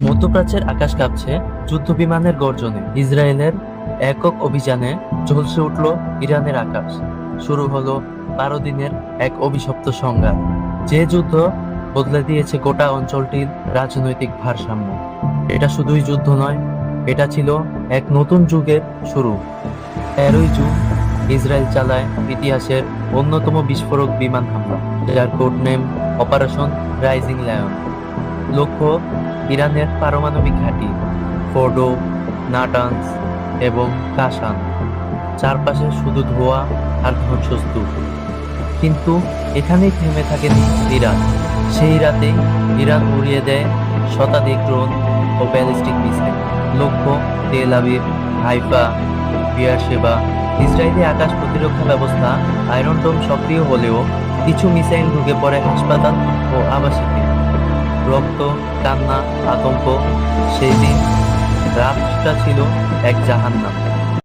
মধ্যপ্রাচ্যের আকাশ কাঁপছে যুদ্ধ বিমানের গর্জনে। ইসরায়েলের একক অভিযানে ঝলসে উঠল ইরানের আকাশ। শুরু হলো বারো দিনের এক অভিশপ্ত সংঘাত। যে যুদ্ধ বদলে দিয়েছে গোটা অঞ্চলটির রাজনৈতিক ভারসাম্য। এটা শুধুই যুদ্ধ নয়, এটা ছিল এক নতুন যুগের শুরু। তেরোই যুগ ইসরায়েল চালায় ইতিহাসের অন্যতম বিস্ফোরক বিমান হামলা, যার code name operation rising lion লক্ষ্য ইরানের পারমাণবিক ঘাঁটি, ফোর্ডো নাটান্স এবং কাশান চারপাশে শুধু ধোঁয়া আর ধ্বংসস্তূপ। কিন্তু এখানেই থেমে থাকেনি ইরান। সেই রাতেই ইরান উড়িয়ে দেয় শতাধিক ড্রোন ও ব্যালিস্টিক মিসাইল। লক্ষ্য তেল আবিব, হাইফা, বিয়ার সেবা, ইসরায়েলি আকাশ প্রতিরক্ষা ব্যবস্থা, আয়রন ডোম সক্রিয় হলেও কিছু মিসাইল ঢুকে পড়ে হাসপাতাল ও আবাসিকে রক্ত কান্না আতঙ্ক সেই দিন রাতটা ছিল এক জাহান্নাম।